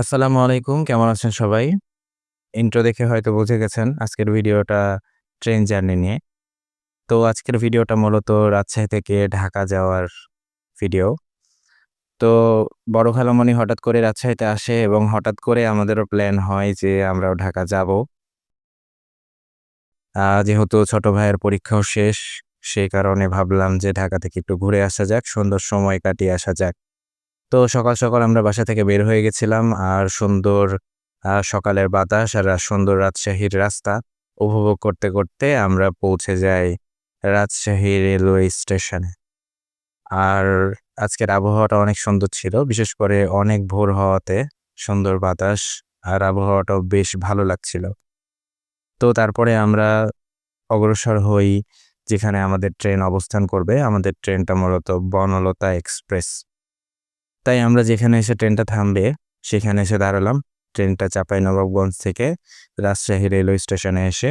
আসসালামু আলাইকুম। কেমন আছেন সবাই? ইন্ট্রো দেখে হয়তো বুঝে গেছেন আজকের ভিডিওটা ট্রেন জার্নি নিয়ে। তো আজকের ভিডিওটা মূলত রাজশাহী থেকে ঢাকা যাওয়ার ভিডিও। তো বড় খালামণি হঠাৎ করে রাজশাহীতে আসে এবং হঠাৎ করে আমাদেরও প্ল্যান হয় যে আমরাও ঢাকা যাব। যেহেতু ছোট ভাইয়ের পরীক্ষাও শেষ, সেই কারণে ভাবলাম যে ঢাকা থেকে একটু ঘুরে আসা যাক, সুন্দর সময় কাটিয়ে আসা যাক। তো সকাল, সকাল আমরা বাসা থেকে বের হয়ে গেছিলাম আর সুন্দর সকালের বাতাস আর সুন্দর রাজশাহীর রাস্তা উপভোগ করতে, করতে আমরা পৌঁছে যাই রাজশাহী রেলওয়ে স্টেশনে। আর আজকের আবহাওয়াটা অনেক সুন্দর ছিল। বিশেষ করে অনেক ভোর হওয়াতে সুন্দর বাতাস আর আবহাওয়াটাও বেশ ভালো লাগছিল। তো তারপরে আমরা অগ্রসর হই যেখানে আমাদের ট্রেন অবস্থান করবে। আমাদের ট্রেনটা মূলত বনলতা এক্সপ্রেস। তাই আমরা যেখানে এসে ট্রেনটা থামবে, সেখানে এসে দাঁড়ালাম। ট্রেনটা চাপাই নবাবগঞ্জ থেকে রাজশাহী রেলওয়ে স্টেশনে এসে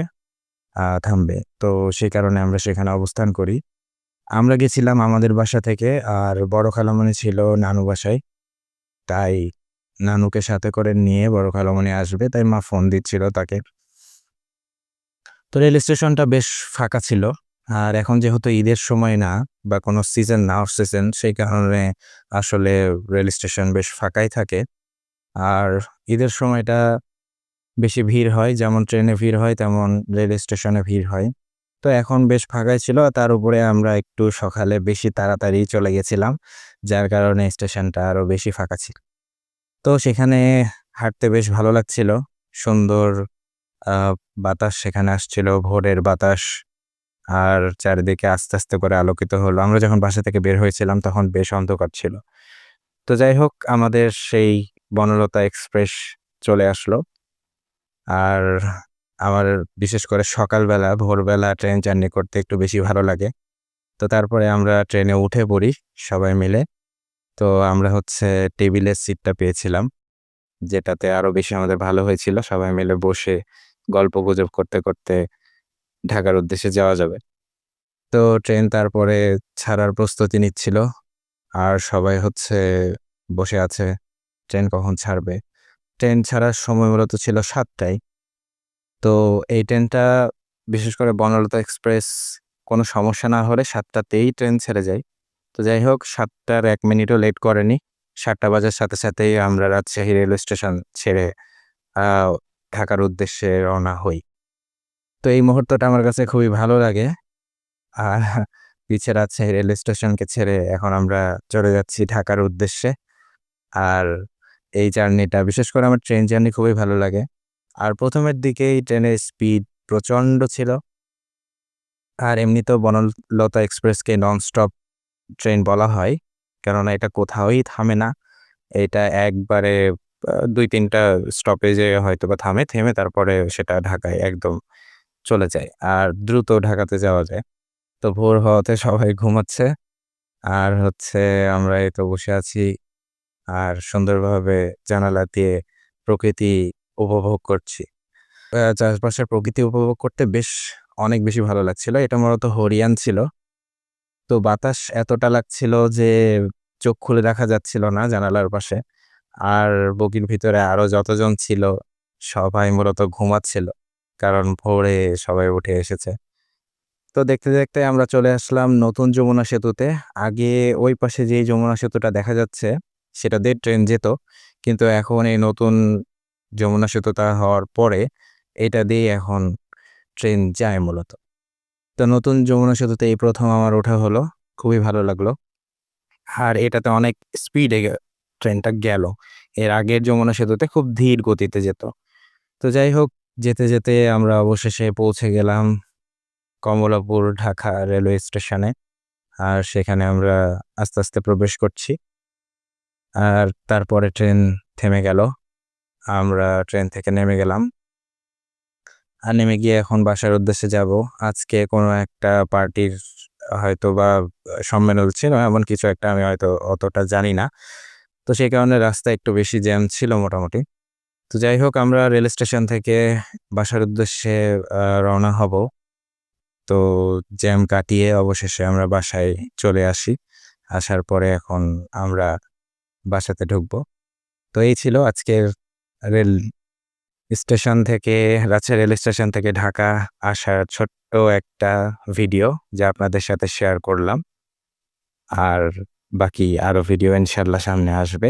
থামবে। তো সেই কারণে আমরা সেখানে অবস্থান করি। আমরা গেছিলাম আমাদের বাসা থেকে, আর বড় খালামণি ছিল নানু বাসায়। তাই নানুকে সাথে করে নিয়ে বড় খালামণি আসবে, তাই মা ফোন দিচ্ছিল তাকে। তো রেল স্টেশনটা বেশ ফাঁকা ছিল। আর এখন যেহেতু ঈদের সময় না বা কোনো সিজন না অফ সিজন সেই কারণে আসলে রেল স্টেশন বেশ ফাঁকাই থাকে। আর ঈদের সময়টা বেশি ভিড় হয় যেমন ট্রেনে ভিড় হয় তেমন রেল স্টেশনে ভিড় হয়। তো এখন বেশ ফাঁকাই ছিল তার উপরে আমরা একটু সকালে বেশি তাড়াতাড়ি চলে গেছিলাম। যার কারণে স্টেশনটা আরও বেশি ফাঁকা ছিল। তো সেখানে হাঁটতে বেশ ভালো লাগছিল। সুন্দর বাতাস সেখানে আসছিল, ভোরের বাতাস। আর চারিদিকে আস্তে, আস্তে করে আলোকিত হলো। আমরা যখন বাসা থেকে বের হয়েছিলাম তখন বেশ অন্ধকার ছিল। তো যাই হোক আমাদের সেই বনলতা এক্সপ্রেস চলে আসলো। আর আমার বিশেষ করে সকালবেলা ভোরবেলা ট্রেন জার্নি করতে একটু বেশি ভালো লাগে। তো তারপরে আমরা ট্রেনে উঠে পড়ি সবাই মিলে। তো আমরা হচ্ছে টেবিলের সিটটা পেয়েছিলাম। যেটাতে আরও বেশি আমাদের ভালো হয়েছিল। সবাই মিলে বসে গল্প গুজব করতে, করতে ঢাকার উদ্দেশ্যে যাওয়া যাবে। তো ট্রেন তারপরে ছাড়ার প্রস্তুতি নিচ্ছিল। আর সবাই হচ্ছে বসে আছে ট্রেন কখন ছাড়বে। ট্রেন ছাড়ার সময় মূলত ছিল সাতটায় তো এই ট্রেনটা বিশেষ করে বনলতা এক্সপ্রেস কোনো সমস্যা না হলে সাতটাতেই ট্রেন ছেড়ে যায়। তো যাই হোক সাতটার এক মিনিটও লেট করেনি। সাতটা বাজার সাথে, সাথেই আমরা রাজশাহী রেলওয়ে স্টেশন ছেড়ে ঢাকার উদ্দেশ্যে রওনা হই। তো এই মুহূর্তটা আমার কাছে খুবই ভালো লাগে। আর পিছে রাজশাহী রেলওয়ে স্টেশনকে ছেড়ে এখন আমরা চলে যাচ্ছি ঢাকার উদ্দেশ্যে। আর এই জার্নিটা, বিশেষ করে আমার ট্রেন জার্নি খুবই ভালো লাগে। আর ১ম এর দিকেই ট্রেনের স্পিড প্রচণ্ড ছিল। আর এমনিতেও বনলতা এক্সপ্রেসকে ননস্টপ ট্রেন বলা হয়। কেননা এটা কোথাওই থামে না। এটা একবারে দুই তিনটা স্টপেজে হয়তো বা থামে। থেমে তারপরে সেটা ঢাকায় একদম চলে যায়। আর দ্রুত ঢাকাতে যাওয়া যায়। তো ভোর হওয়াতে সবাই ঘুমাচ্ছে। আর হচ্ছে আমরা এই তো বসে আছি। আর সুন্দরভাবে জানালা দিয়ে প্রকৃতি উপভোগ করছি। চাষবাসের প্রকৃতি উপভোগ করতে বেশ অনেক বেশি ভালো লাগছিল। এটা মূলত হরিয়ান ছিল। তো বাতাস এতটা লাগছিল যে চোখ খুলে রাখা যাচ্ছিল না জানালার পাশে। আর বগির ভিতরে আরও যতজন ছিল সবাই মূলত ঘুমাচ্ছিল। কারণ ভোরে সবাই উঠে এসেছে। তো দেখতে, দেখতে আমরা চলে আসলাম নতুন যমুনা সেতুতে। আগে ওই পাশে যেই যমুনা সেতুটা দেখা যাচ্ছে সেটা দিয়ে ট্রেন যেত। কিন্তু এখন এই নতুন যমুনা সেতুটা হওয়ার পরে এটা দিয়েই এখন ট্রেন যায় মূলত। তো নতুন যমুনা সেতুতে এই প্রথম আমার ওঠা হলো। খুবই ভালো লাগল। আর এটাতে অনেক স্পিডে ট্রেনটা গেল। এর আগের যমুনা সেতুতে খুব ধীর গতিতে যেত। তো যাই হোক যেতে, যেতে আমরা অবশেষে পৌঁছে গেলাম কমলাপুর ঢাকা রেলওয়ে স্টেশনে। আর সেখানে আমরা আস্তে, আস্তে প্রবেশ করছি। আর তারপরে ট্রেন থেমে গেল। আমরা ট্রেন থেকে নেমে গেলাম। আর নেমে গিয়ে এখন বাসার উদ্দেশ্যে যাব। আজকে কোনো একটা পার্টির হয়তো বা সম্মেলন ছিল এমন কিছু একটা আমি হয়তো অতটা জানি না। তো সেই কারণে রাস্তায় একটু বেশি জ্যাম ছিল মোটামুটি। তো যাই হোক আমরা রেল স্টেশন থেকে বাসার উদ্দেশ্যে রওনা হব। তো জ্যাম কাটিয়ে অবশেষে আমরা বাসায় চলে আসি। আসার পরে এখন আমরা বাসাতে ঢুকবো। তো এই ছিল আজকের রেল স্টেশন থেকে, রাজশাহী রেল স্টেশন থেকে ঢাকা আসার ছোট্ট একটা ভিডিও যা আপনাদের সাথে শেয়ার করলাম আর বাকি আরও ভিডিও ইনশাল্লাহ সামনে আসবে